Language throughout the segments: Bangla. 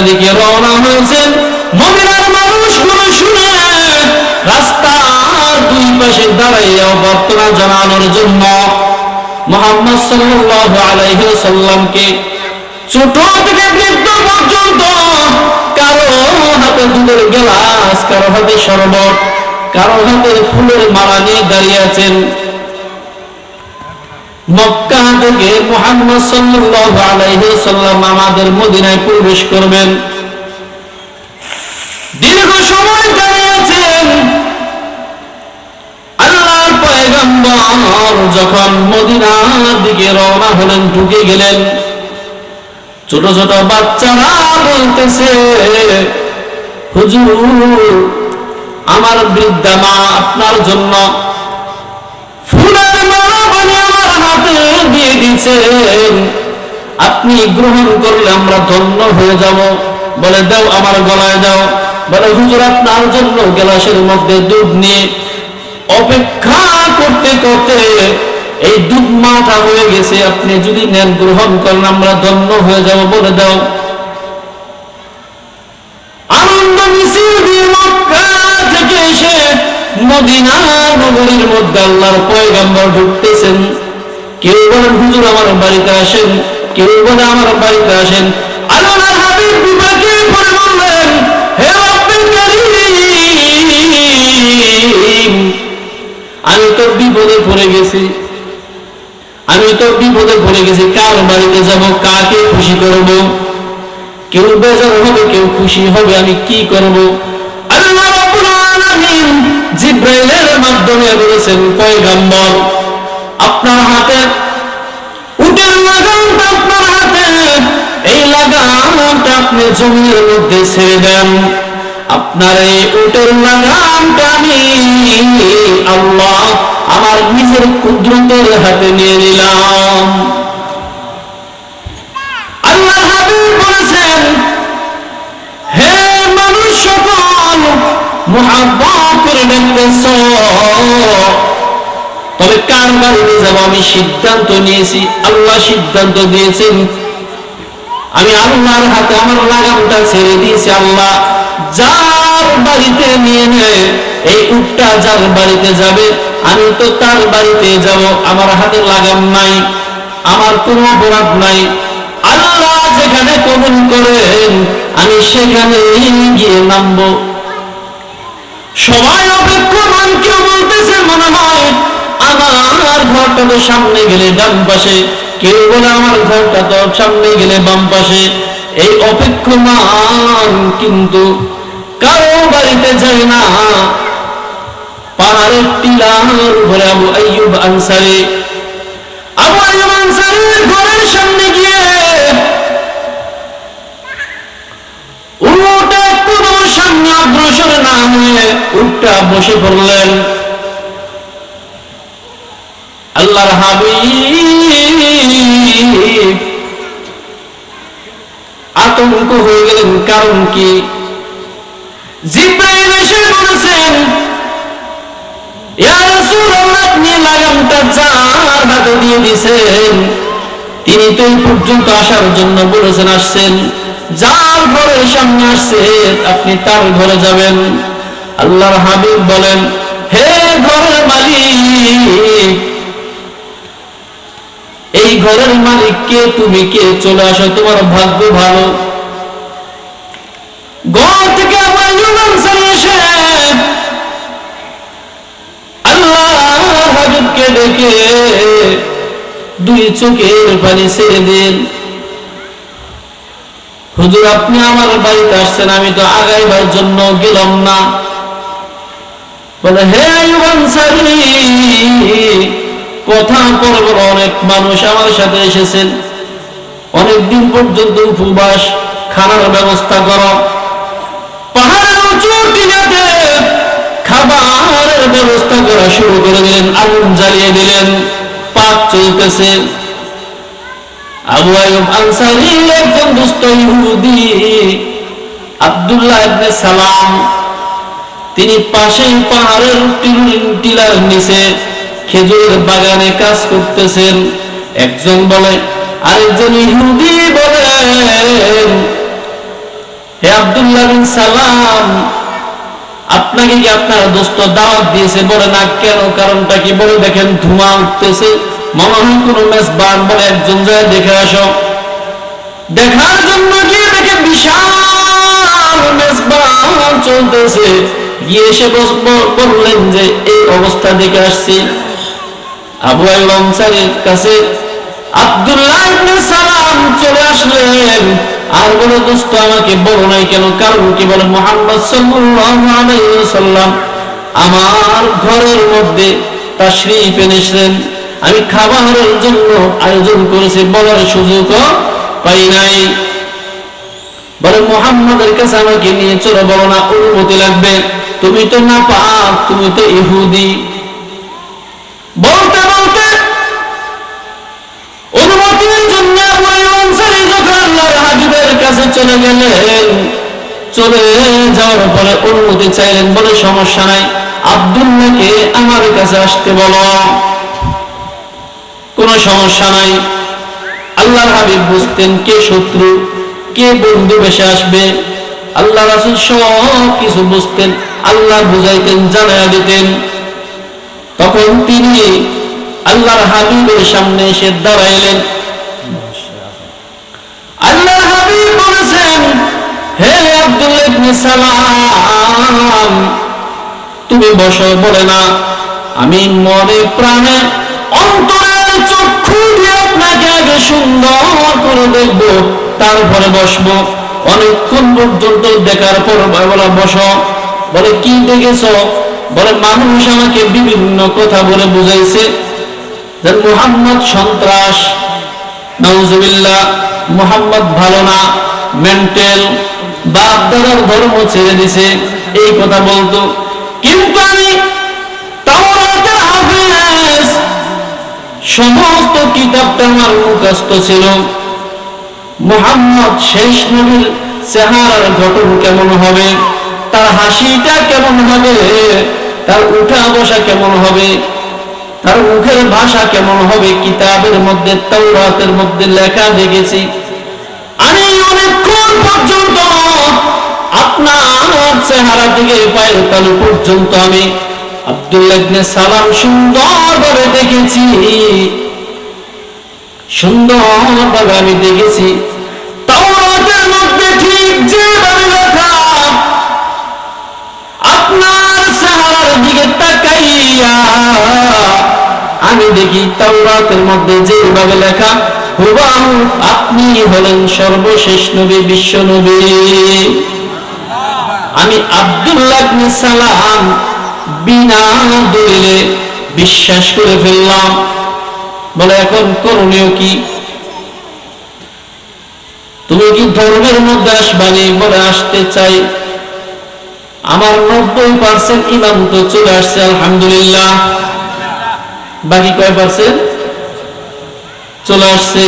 দিকে রওনা হয়েছেন মদিনার মানুষগুলো শুনে রাস্তার দুই পাশে দাঁড়াইয়া বর্তমান জানানোর জন্য মোহাম্মদ সাল্লাল্লাহু আলাইহি সাল্লামকে ছোট থেকে বৃদ্ধ পর্যন্ত কারও হাতে দুধের গেলাস, কারও হাতে শরবত, কারও হাতে ফুলের মালা নিয়ে দাঁড়িয়ে আছেন। মক্কা থেকে মুহাম্মদ সাল্লাল্লাহু আলাইহি সাল্লাম আমাদের মদিনায় প্রবেশ করবেন। দীর্ঘ সময় আল্লাহর পয়গম্বর যখন মদিনার দিকে রওনা হলেন, ঢুকে গেলেন। ছোট ছোট বাচ্চারা বলতেছে, হুজুর, আমার বৃদ্ধা মা আপনার জন্য ফুলের দিয়েছেন আপনি গ্রহণ করলে আমরা ধন্য হয়ে যাব। বলে, দাও আমার গলায় দাও। বলে, হুজুর, আপনার জন্য গ্লাসের মধ্যে দুধ নিয়ে অপেক্ষা করতে করতে এই দুধ মাথা হয়ে গেছে। আপনি যদি নেন, গ্রহণ করেন আমরা ধন্য হয়ে যাব। বলে, দাও। আনন্দ মিছিল থেকে এসে মদিনা নগরীর মধ্যে আল্লাহর পয়গাম্বর ঢুকতেছেন। কেউ বলেন হুজুর আমার বাড়িতে আসেন, কেউ বলে আমার বাড়িতে আসেন। আল্লাহর আমি তো বিপদে পড়ে গেছি। আমি তো বিপদে পড়ে গেছি, কার বাড়িতে যাব, কাকে খুশি করব? কেউ বেজার হবে, কেউ খুশি হবে, আমি কি করব? আল্লাহ রাব্বুল আলামিন জিব্রাইলের মাধ্যমে বলেছেন, পয়গম্বর হাতে, উটের লাগামটা আপনার হাতে, এই লাগামটা আপনি জমির মধ্যে ছেড়ে দেন। আপনার এই উটের লাগামটা আমি আল্লাহ আমার নিজের কুদরতের হাতে নিয়ে নিলাম। আল্লাহ হাবিব বলেছেন, হে মানুষ সকল মহাব্বত করে দেখতেছ। তবে কার বাড়িতে যাব আমি সিদ্ধান্ত নিয়েছি? আল্লাহ সিদ্ধান্ত দিয়েছেন। আমি আল্লাহর হাতে আমার লাগামটা ছেড়ে দিয়েছি, আল্লাহ। যার বাড়িতে নিয়ে নে, এই উটটা যার বাড়িতে যাবে, আমি তো তার বাড়িতে যাব, আমার হাতে লাগাম নাই, আমার কোনো অপরাধ নাই। আল্লাহ যেখানে কবুল করেন, আমি সেখানে গিয়ে নামবো। সবাই অপেক্ষমান কেউ বলতেছে, মনে হয় আমার ঘরটা তো সামনে গেলে ডান পাশে। কেউ বলে আমার ঘরটা তো সামনে গেলে বাম পাশে। এই অপেক্ষমান কিন্তু কারও বাড়িতে যায় না। পাহাড়ের টিলার উপরে আবু আবু ঘরের সামনে গিয়ে উঠে কোন সামনে অগ্রসর না হয়ে উঠটা বসে পড়লেন। আল্লাহর হাবিব আতঙ্ক হয়ে গেলেন, কারণ কি? জিব্রাইল এসে বলেছেন আপনি লাগামটা যার হাতে দিয়ে তিনি তো পর্যন্ত আসার জন্য বলেছেন, আসছেন। যার ঘরের সামনে আসছে, আপনি তার ঘরে যাবেন। আল্লাহর হাবিব বলেন, হে ঘরের মালিক এই ঘরের মালিক কে, তুমি কে? চলে আসো, তোমার ভাগ্য ভালো। দুই চোখের পানি ছেড়ে দিন হুজুর, আপনি আমার বাড়িতে আসছেন, আমি তো আগাইবার জন্য গেলাম না। বলে, হে আইয়ুব আনসারী কথা পরবর অনেক মানুষ আমার সাথে এসেছেন। অনেক দিন পর্যন্ত উপবাস, খানার ব্যবস্থা করো। খাবারের ব্যবস্থা করা শুরু করে দিলেন, আগুন জ্বালিয়ে দিলেন, পাক চলতেছে। একজন দুষ্ট ইহুদি, আব্দুল্লাহ সালাম। তিনি পাশেই পাহাড়ের টিল- টিলার নিচে খেজুরের বাগানে কাজ করতেছেন। একজন বলে, আরেকজন ইহুদি বলেন হে আব্দুল্লাহ বিন সালাম, আপনাকে কি আপনার দোস্ত দাওয়াত দিয়েছে? বলে, না, কেন? কারণটা কি? বলে, দেখেন, ধোঁয়া উঠতেছে। মনে হয় কোন মেজবান বলে, একজন যায় দেখে আসো। দেখার জন্য গিয়ে দেখে বিশাল মেজবান চলতেছে। গিয়ে এসে বললেন যে, এই অবস্থা দেখে আসছি। আবু কাছে বলে বলো বলে আমার ঘরের মধ্যে আমি খাবারের জন্য আয়োজন করেছি, বলার সুযোগও পাই নাই। বলে, মোহাম্মদের কাছে আমাকে নিয়ে চলো, বলো না, অনুমতি লাগবে। তুমি তো না পাক তুমি তো ইহুদি। বলতে চলে যাওয়ার পরে অনুমতি চাইলেন বলে সমস্যা নাই। আব্দুল্লাহকে আমার কাছে আসতে বলো। কোনো সমস্যা নাই। আল্লাহর হাবিব বুঝতেন কে শত্রু, কে বন্ধু বেশে আসবে। আল্লাহ রাসুল সব কিছু বুঝতেন, আল্লাহ বুঝাইতেন, জানাইয়া দিতেন। তখন তিনি আল্লাহর হাবিবের সামনে এসে দাঁড়াইলেন। সালাম। তুমি বসো, বলে না। আমি মনে প্রাণে অন্তরের চক্ষু দিয়ে আপনাকে আগে সুন্দর করে তারপরে অনেকক্ষণ পর্যন্ত দেখার পর বলা বলে, কি দেখেছ? বলে, মানুষ আমাকে বিভিন্ন কথা বলে বুঝাইছে। মুহাম্মদ সন্ত্রাস। নওজুবিল্লাহ মুহাম্মদ ভালো না, মেন্টাল। বাপ দাদার ধর্ম ছেড়ে দিছে। এই কথা বলতো। কিন্তু আমি সমস্ত কিতাবটা আমার মুখস্থ ছিল। মুহাম্মদ শেষ নবীর চেহারার গঠন কেমন হবে? তার হাসিটা কেমন হবে? তার উঠা বসা কেমন হবে? তার মুখের ভাষা কেমন হবে? কিতাবের মধ্যে, তাওরাতের মধ্যে লেখা দেখেছি। আমি অনেকক্ষণ পর্যন্ত আপনার চেহারা থেকে পায়ের তালু পর্যন্ত আমি আব্দুল্লাহ ইবনে সালাম সুন্দরভাবে দেখেছি। সুন্দরভাবে আমি দেখেছি। আমি দেখি তাওরাতের মধ্যে যেভাবে লেখা, হুবাহু আপনি হলেন সর্বশেষ নবী, বিশ্ব নবী। আমি আব্দুল্লাহ সালাম বিনা দলিলে বিশ্বাস করে ফেললাম। বলে, এখন করণীয় কি? তুমি কি ধর্মের মধ্যে আসবানি বলে, আসতে চাই। আমার নব্বই পার্সেন্ট ইমাম তো চলে আসছে, আলহামদুলিল্লাহ। বাকি কয় পার্সেন্ট চলে আসছে।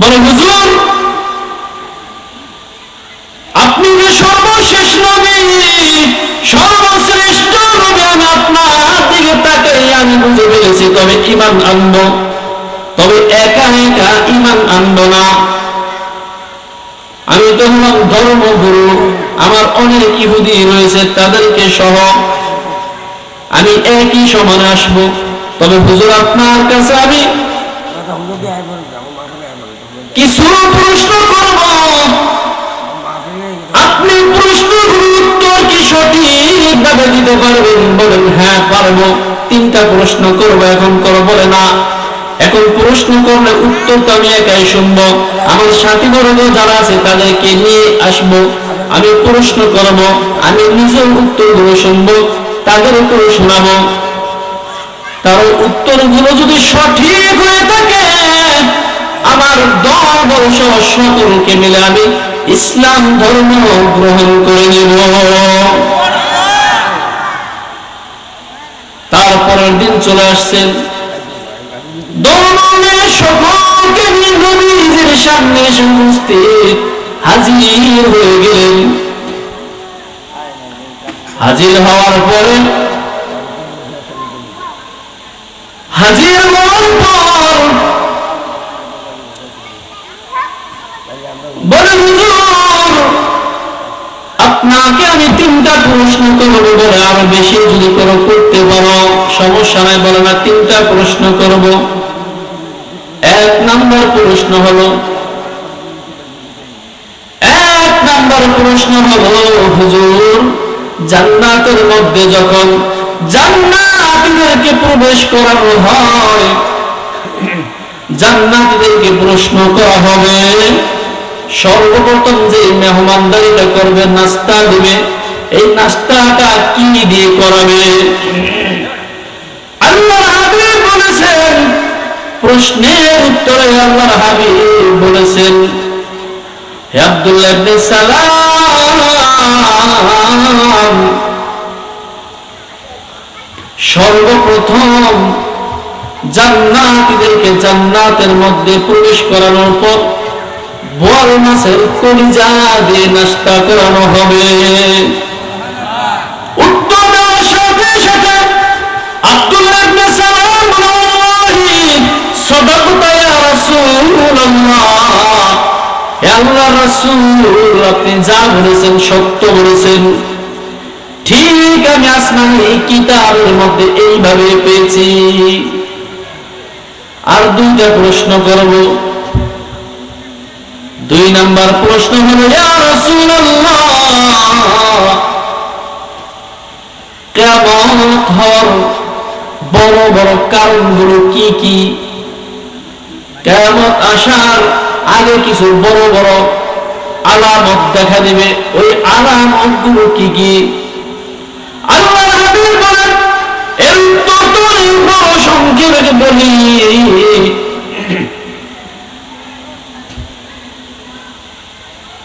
বলে, হুজুর আপনি যে সর্বশেষ নবী সর্বশ্রেষ্ঠ আপনার দিকে তাকাই আমি বুঝে ফেলেছি, তবে ইমান আনব। তবে একা একা ইমান আনব না। আমি তো হলাম ধর্মগুরু, আমার অনেক ইহুদি রয়েছে, তাদেরকে সহ আমি একই সমানে আসব। তবে হুজুর, আপনার কাছে আমি কিছু প্রশ্ন করব। আপনি উত্তর কি সঠিকভাবে দিতে পারবেন বলেন হ্যাঁ পারব। তিনটা প্রশ্ন করব, এখন করো, বলে না। এখন প্রশ্ন করলে উত্তর তো আমি একাই শুনব। আমার সাথী বর্গ যারা আছে, তাদেরকে নিয়ে আসব। আমি প্রশ্ন করব, আমি নিজের উত্তরগুলো শুনব, তাদেরকেও শোনাবো। তার উত্তরগুলো যদি সঠিক হয়ে থাকে, আমার দল সকলকে মিলে আমি ইসলাম ধর্ম গ্রহণ করে নেব। তারপরের দিন চলে আসছেন। সকলকে নিয়ে নবীজির সামনে উপস্থিত হাজির হয়ে গেলেন। হাজির হওয়ার পরে, হাজির হওয়ার পর বলে হুজুর আপনাকে আমি তিনটা প্রশ্ন করব বলে আরও বেশি যদি করো করতে পারো। সমস্যা নাই, বলে না, তিনটা প্রশ্ন করব। এক নম্বর প্রশ্ন হলো, এক নম্বর প্রশ্ন হলো, হুজুর, জান্নাতের মধ্যে যখন জান্নাতীদেরকে প্রবেশ করানো হয়, জান্নাতীদেরকে প্রশ্ন করা হবে সর্বপ্রথম যে মেহমানদারিটা করবে, নাস্তা দিবে, এই নাস্তাটা কি দিয়ে করাবে? প্রশ্নের উত্তরে হাবিব বলেছেন আব্দুল্লাহ সালাম, সর্বপ্রথম জান্নাতীদেরকে জান্নাতের মধ্যে প্রবেশ করানোর পর বল মাছের কলিজা দিয়ে আপনি যা বলেছেন সত্য বলেছেন। ঠিক আমি আসমানি কিতাবের মধ্যে এইভাবে পেয়েছি। আর দুইটা প্রশ্ন করব। নাম্বার প্রশ্ন হলো হওয়ার বড় বড় কারণগুলো কি কি? কিয়ামত আসার আগে কিছু বড় বড় আলামত দেখা দিবে, ওই আলামতগুলো কি? কি আল্লাহ বলেন, এর তো বড় সংক্ষেপে বলি।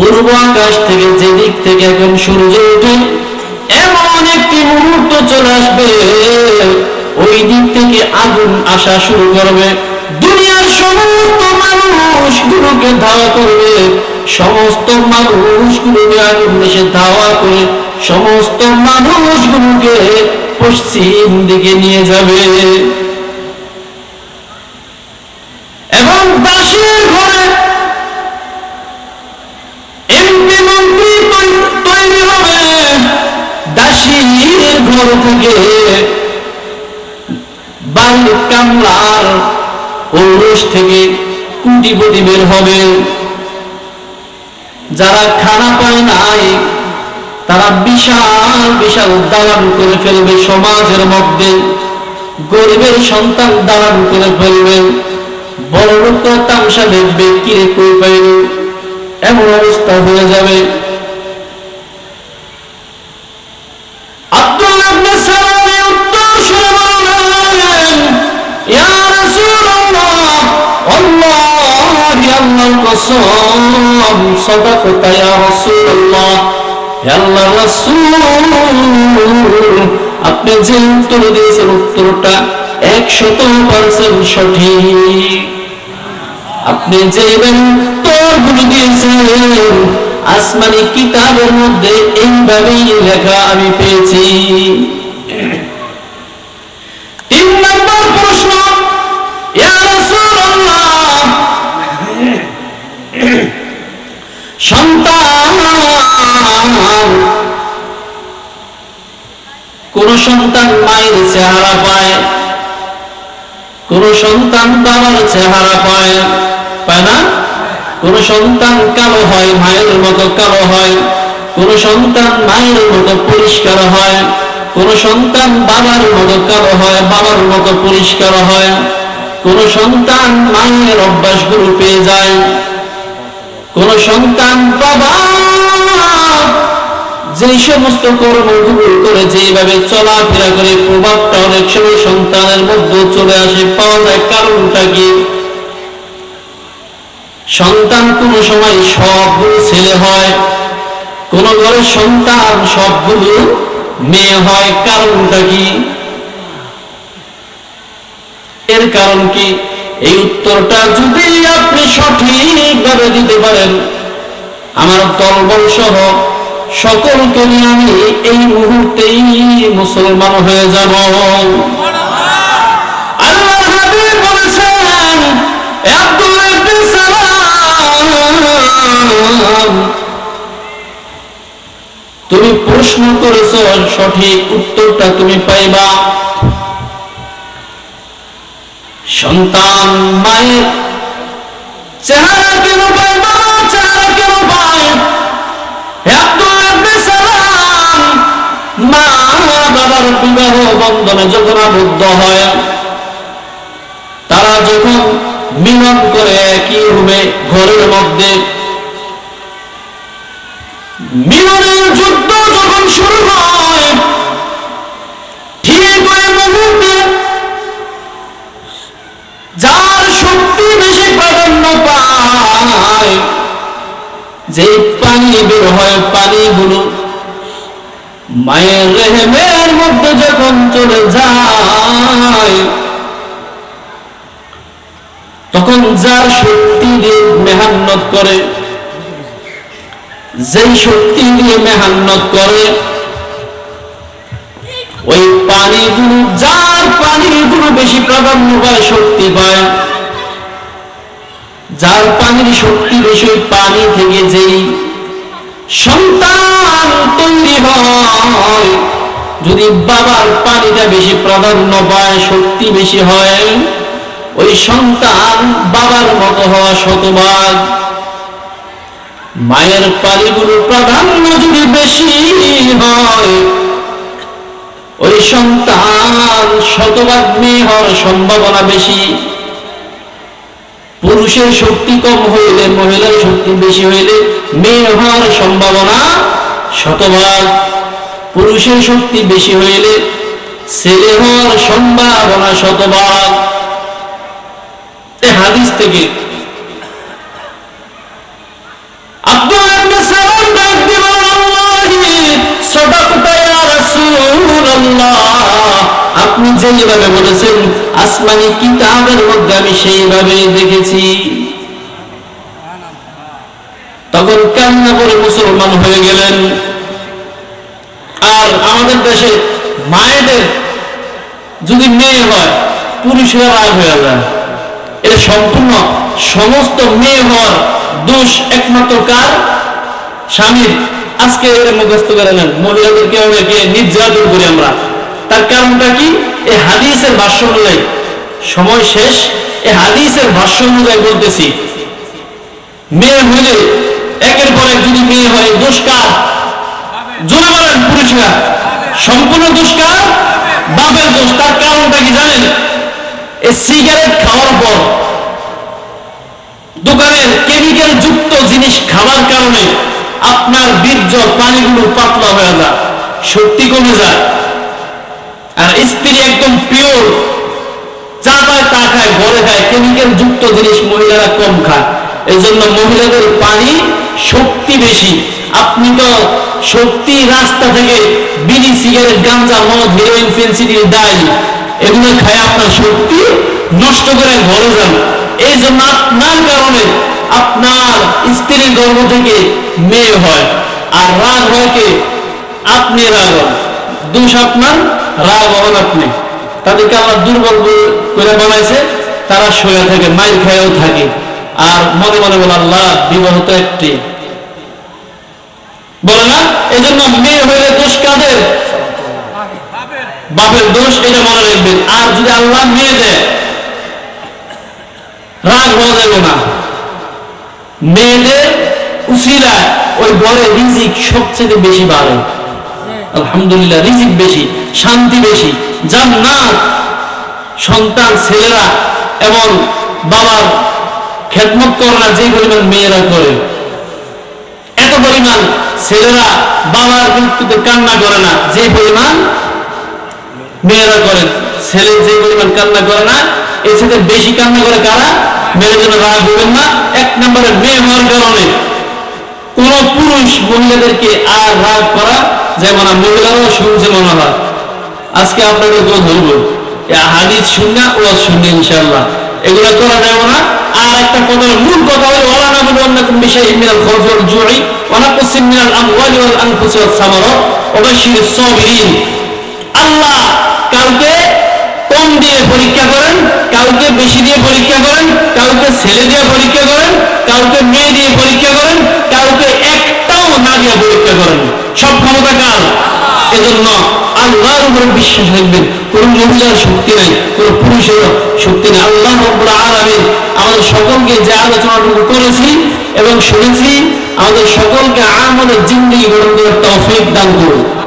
পূর্ব আকাশ থেকে যে দিক থেকে এখন সূর্য ওঠে, এমন একটি মুহূর্ত চলে আসবে। ওই দিক থেকে আগুন আসা শুরু করবে। দুনিয়ার সমস্ত মানুষগুলোকে ধাওয়া করবে। সমস্ত মানুষ মানুষগুলোকে আগুন দেশে ধাওয়া করে সমস্ত মানুষগুলোকে পশ্চিম দিকে নিয়ে যাবে। ঔরস থেকে কুটিপতি বের হবে। যারা খানা পায় নাই, তারা বিশাল বিশাল দালান করে ফেলবে সমাজের মধ্যে। গরিবের সন্তান দালান করে ফেলবে। বড় লোক তামসা দেখবে, কিরে কই পাইল? এমন অবস্থা হয়ে যাবে। সাদাকাতা ইয়া রাসূলুল্লাহ হে আল্লাহর রাসূল আপনি যে উত্তর দিয়েছেন, উত্তরটা একশত পার্সেন্ট সঠিক। আপনি যে উত্তরগুলো দিয়েছেন, আসমানি কিতাবের মধ্যে এইভাবেই লেখা আমি পেয়েছি। কোন সন্তান মায়ের চেহারা পায়। কোন সন্তান বাবার চেহারা পায়। পায় না? কোন সন্তান কালো হয়, মায়ের মতো কালো হয়। কোন সন্তান মায়ের মতো পরিষ্কার হয়। কোন সন্তান বাবার মতো কালো হয়, বাবার মতো পরিষ্কার হয়। কোন সন্তান মায়ের অভ্যাসগুলো পেয়ে যায়। কোন সন্তান বাবা যে সমস্ত কর্মগুলো করে যেভাবে চলাফেরা করে প্রভাবটা অনেক সময় সন্তানের মধ্যে চলে আসে, পাওয়া যায় কারণটা কি? সন্তান কোন সময় সবগুলো ছেলে হয়, কোন ঘরের সন্তান সবগুলো মেয়ে হয়, কারণটা কি? এর কারণ কি? এই উত্তরটা যদি আপনি সঠিকভাবে দিতে পারেন, আমার দলবল সহ সকলকে নিয়ে আমি এই মুহূর্তেই মুসলমান হয়ে যাব। তুমি প্রশ্ন করেছ, সঠিক উত্তরটা তুমি পাইবা। সন্তান, মায়ের চেহারা কেন পায় বিবাহ বন্ধনে যখন আবদ্ধ হয়, তারা যখন মিলন করে একই রুমে ঘরের মধ্যে, মিলনের যুদ্ধ যখন শুরু হয়, ঠিক ওই মুহূর্তে যার শক্তি বেশি প্রাধান্য পায় যে পানি বের হয় পানিগুলো মায়ের রেহেমের মধ্যে যখন চলে যায়, তখন যার শক্তি দিয়ে মেহান্নত করে, যেই শক্তি দিয়ে মেহান্নত করে, ওই পানিগুলো, যার পানিগুলো বেশি প্রাধান্য পায়, শক্তি পায়, যার পানির শক্তি বেশি পানি থেকে যেই সন্তান তৈরি হয়। যদি বাবার পানিটা বেশি প্রাধান্য পায় শক্তি বেশি হয়, ওই সন্তান বাবার মতো হওয়া শতভাগ। মায়ের পালিগুলোর প্রাধান্য যদি বেশি হয়, ওই সন্তান শতভাগ মেয়ে হওয়ার সম্ভাবনা বেশি। পুরুষের শক্তি কম হইলে, মহিলার শক্তি বেশি হইলে মেয়ে হওয়ার সম্ভাবনা শতভাগ পুরুষের শক্তি বেশি হইলে ছেলে হওয়ার সম্ভাবনা শতভাগ। হাদিস থেকে। আপনি যেভাবে বলেছেন, আসমানি কিতাবের মধ্যে আমি সেইভাবে দেখেছি। তখন কান্না করে মুসলমান হয়ে গেলেন। আর আমাদের দেশে মায়েদের যদি মেয়ে হয়, পুরুষেরা রাগ হয়ে যায়। এটা সম্পূর্ণ সমস্ত মেয়ে হওয়ার দোষ একমাত্র কার? স্বামীর। আজকে এটা মুখস্থ করে নেন মহিলাদেরকে অনেকে নির্যাতন করি আমরা। তার কারণটা কি? এই হাদিসের ভাষ্য অনুযায়ী, সময় শেষ এই হাদিসের ভাষ্য অনুযায়ী বলতেছি, মেয়ে হলে একের পর এক যদি মেয়ে হয়, দোষ কার? জোরে বলেন পুরুষরা সম্পূর্ণ দোষ কার বাপের দোষ, তার কারণটা কি জানেন? এই সিগারেট খাওয়ার পর দোকানের কেমিক্যাল যুক্ত জিনিস খাওয়ার কারণে আপনার বীর্য, পানিগুলো পাতলা হয়ে যায় শক্তি কমে যায়। আর স্ত্রী একদম পিওর যা পায় তা খায়, ঘরে খায় কেমিক্যাল যুক্ত জিনিস মহিলারা কম খায়। এই জন্য মহিলাদের পানি শক্তি বেশি। আপনি তো শক্তি রাস্তা থেকে বিড়ি, সিগারেট গাঞ্জা মদ, হিরোইন ফেন্সিডিল ডাইল এগুলো খায় আপনার শক্তি নষ্ট করে ঘরে যান এই জন্য আপনার কারণে আপনার স্ত্রীর গর্ভ থেকে মেয়ে হয়। আর রাগ হয় কে? আপনি রাগ হন। দোষ আপনার, রাগ হন আপনি। তাদেরকে আল্লাহ দুর্বল করে- বানাইছে, তারা শুয়ে থাকে মাইর খায়ও থাকে। আর মনে মনে বলে, আল্লাহ, বিবাহ তো একটি। বলে না? এই জন্য মেয়ে হইলে দোষ কাদের? বাপের দোষ, এটা মনে রাখবেন। আর যদি আল্লাহ মেয়ে দেয়, রাগ হওয়া যাবে না। মেয়েদের উসিলা ওই ঘরে রিজিক সবচেয়ে বেশি বাড়ে। আলহামদুলিল্লাহ, রিজিক বেশি, শান্তি বেশি। জান্নাত, সন্তান, ছেলেরা এবং বাবার খেদমত করে না যে পরিমাণ মেয়েরা করে। এত পরিমাণ ছেলেরা বাবার মৃত্যুতে কান্না করে না যে পরিমাণ মেয়েরা করে। ছেলে যে পরিমাণ কান্না করে না, এর সাথে বেশি কান্না করে কারা? মেয়ের জন্য রাগ হবেন না। এক নম্বরে মেয়ে হওয়ার কারণে কোন পুরুষ মহিলাদেরকে আর রাগ করা যেমন মহিলারাও শুনছে মনে হয়। আজকে আপনাদের কেউ ধরবো হাদিস শুননা ও শুনবে ইনশাল্লাহ এগুলো করা যাবে না। আর একটা কথা মূল কথা হলো, ওয়ালা নাবুদু আন্নাকুম বিশাইইন মিনাল খাউফি জু'i ওয়া নাকসিম মিনাল আমওয়ালি ওয়াল আনফুসি ওয়াস সামারাত ওয়া সাবিরিন। আল্লাহ কাউকে কম দিয়ে পরীক্ষা করেন, কাউকে বেশি দিয়ে পরীক্ষা করেন, কাউকে ছেলে দিয়ে পরীক্ষা করেন, কাউকে মেয়ে দিয়ে পরীক্ষা করেন, কাউকে একটাও না দিয়ে পরীক্ষা করেন। সব ক্ষমতা কার? এজন্য আল্লাহর উপরে বিশ্বাস রাখবেন। কোন মহিলার শক্তি নাই, কোন শক্তি নাই। আল্লাহ রব্বুল আলামিন আমাদের সকলকে যে আলোচনাটুকু করেছি এবং শুনেছি, আমাদের সকলকে আমাদের জিন্দগি গঠন করার তৌফিক দান করুন।